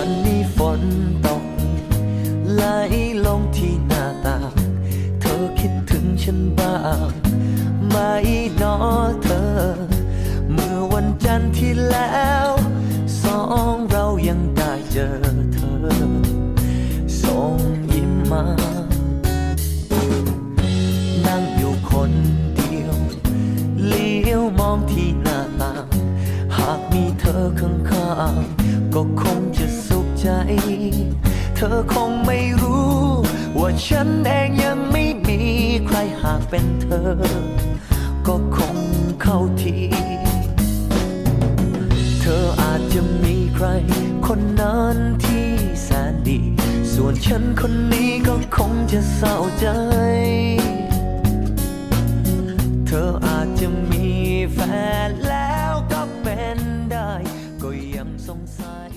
วันนี้ฝนตกไหลลงที่หน้าต่างเธอคิดถึงฉันบ้างไหมนอเธอ เมื่อวันจันทร์ที่แล้ว สองเรายังได้เจอเธอ ส่งยิ้มมา นั่งอยู่คนเดียว เลี้ยวมองที่หน้าต่างหากมีเธอข้างๆก็คงจะ จ เธอคงไม่รู้ ว่าฉันเองยังไม่มีใครหากเป็นเธอ ก็คงเข้าที เธออาจจะมีใคร คนนั้นที่แสนดี ส่วนฉันคนนี้ก็คงจะเศร้าใจ เธออาจจะมีแฟนแล้วก็เป็นได้ ก็ยังสงสัย